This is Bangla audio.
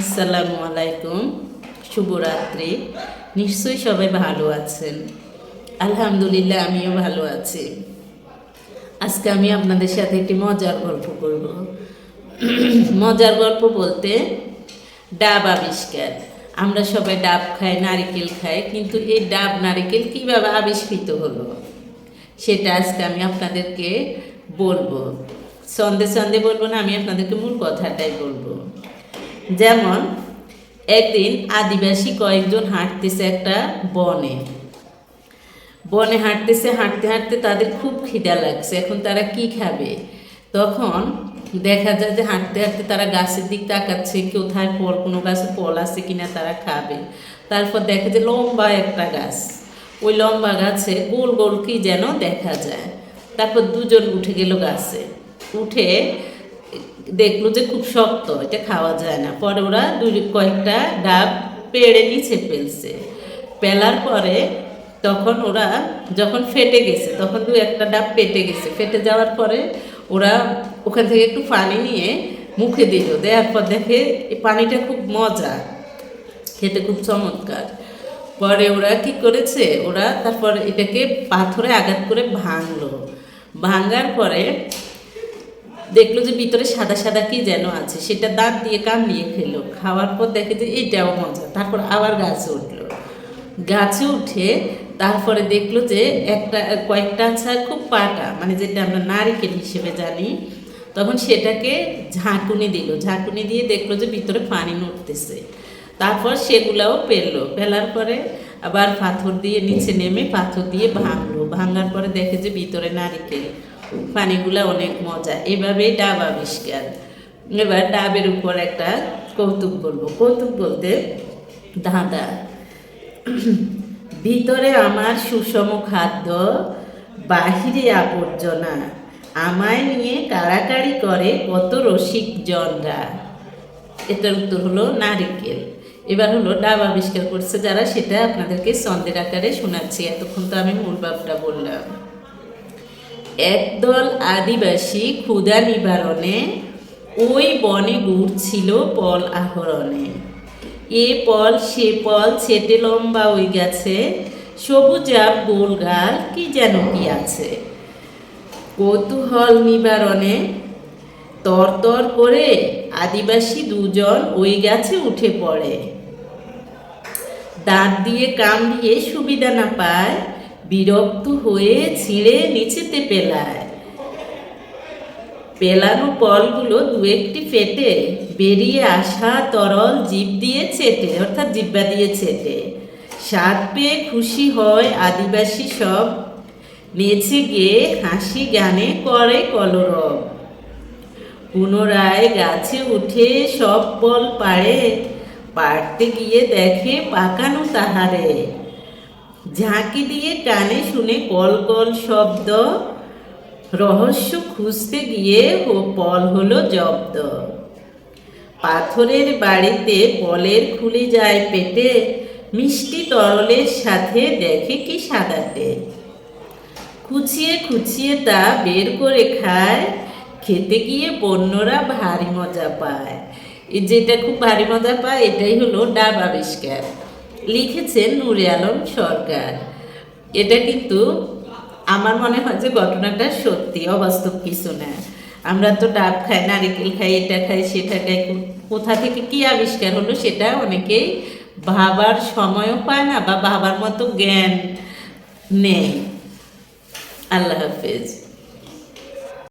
আসসালামু আলাইকুম, শুভরাত্রি। নিশ্চয়ই সবাই ভালো আছেন। আলহামদুলিল্লাহ, আমিও ভালো আছি। আজকে আমি আপনাদের সাথে একটি মজার গল্প করব। মজার গল্প বলতে ডাব আবিষ্কার। আমরা সবাই ডাব খাই, নারিকেল খাই, কিন্তু এই ডাব, নারিকেল কীভাবে আবিষ্কৃত হলো, সেটা আজকে আমি আপনাদেরকে বলব। সন্ধে সন্ধে বলব না, আমি আপনাদেরকে মূল কথাটাই বলব। যেমন, একদিন আদিবাসী কয়েকজন হাঁটতেছে একটা বনে। বনে হাঁটতেছে, হাঁটতে হাঁটতে তাদের খুব খিদা লাগছে, এখন তারা কি খাবে? তখন দেখা যায় যে হাঁটতে হাঁটতে তারা গাছের দিক তাকাচ্ছে, কোথায় ফল কোনো গাছে ফল আছে কিনা তারা খাবে। তারপর দেখে যে লম্বা একটা গাছ। ওই লম্বা গাছে গোল গোল কি যেন দেখা যায়। তারপর দুজন উঠে গেল গাছে। উঠে দেখল যে খুব শক্ত, এটা খাওয়া যায় না। পরে ওরা দুই, কয়েকটা ডাব পেড়ে নিচে ফেলছে। পেলার পরে তখন ওরা যখন ফেটে গেছে, তখন দু একটা ডাব পেটে গেছে। ফেটে যাওয়ার পরে ওরা ওখান থেকে একটু পানি নিয়ে মুখে দিল। দেওয়ার পর দেখে এই পানিটা খুব মজা, খেতে খুব চমৎকার। পরে ওরা কি করেছে, ওরা তারপর এটাকে পাথরে আঘাত করে ভাঙলো। ভাঙার পরে দেখল যে ভিতরে সাদা সাদা কি যেন আছে। সেটা দাঁত দিয়ে কামড়িয়ে খেলো। খাওয়ার পর দেখে যে এটাও মজা। তারপর আবার গাছে উঠল। গাছে উঠে তারপরে দেখল যে একটা, কয়েকটা আচ্ছা খুব পাটা মানে যেটা আমরা নারিকেল হিসেবে জানি, তখন সেটাকে ঝাঁকুনি দিল। ঝাঁকুনি দিয়ে দেখল যে ভিতরে পানি উঠতেছে তারপর সেগুলাও পেল। পেলার পরে আবার পাথর দিয়ে নিচে নেমে পাথর দিয়ে ভাঙলো। ভাঙার পরে দেখে যে ভিতরে নারিকেল। পানিগুলা অনেক মজা। এভাবেই ডাব আবিষ্কার। এবার ডাবের উপর একটা কৌতুক বলব। কৌতুক বলতে দাদা ভিতরে আমার সুষম খাদ্য, বাহিরে আবর্জনা। আমায় নিয়ে কাড়াকাড়ি করে কত রসিক জনরা। এটার উত্তর হলো নারিকেল। এবার হলো ডাব আবিষ্কার করছে যারা, সেটা আপনাদেরকে ছন্দের আকারে শোনাচ্ছি। এতক্ষণ তো আমি মূল ভাবটা বললাম। একদল আদিবাসী ক্ষুধা নিবারণে ওই বনে ঘুরছিল পল আহরণে। এ পল, সে পল, ছেটে লম্বা ওই গেছে সবুজাব গোলগাল কি যেন কি আছে। কৌতূহল নিবারণে তরতর করে আদিবাসী দুজন ওই গাছে উঠে পড়ে। দাঁত দিয়ে কামড়িয়ে সুবিধা না পায় বিরক্ত হয়ে ছিঁড়ে নিচেতে পেলায়। পেলানো পলগুলো দু একটি ফেটে বেরিয়ে আসা তরল জীব দিয়ে চেটে অর্থাৎ জিব্বা দিয়ে চেটে স্বাদ পেয়ে খুশি হয় আদিবাসী সব। নেচে গিয়ে হাসি গানে করে কলরব। পুনরায় গাছে উঠে সব বল পাড়ে, পাড়তে গিয়ে দেখে পাকানো তাহারে। ঝাঁকি দিয়ে টানে শুনে কল কল শব্দ। রহস্য খুঁজতে গিয়ে পল হলো জব্দ। পাথরের বাড়িতে পলের খুলে যায় পেটে, মিষ্টি তরলের সাথে দেখে কি সাদাতে খুচিয়ে খুচিয়ে তা বের করে খায়, খেতে গিয়ে বন্যরা ভারী মজা পায়। যেটা খুব ভারী মজা পায়, এটাই হলো ডাব আবিষ্কার। লিখেছেন নুরে আলম সরকার। এটা কিন্তু আমার মনে হয় যে ঘটনাটা সত্যি, অবাস্তব কিছু না। আমরা তো ডাব খাই, নারিকেল খাই, এটা খাই, সেটা খাই কোথা থেকে কি আবিষ্কার হলো সেটা অনেকেই ভাবার সময়ও পায় না বা ভাবার মতো জ্ঞান নেই। আল্লাহ হাফেজ।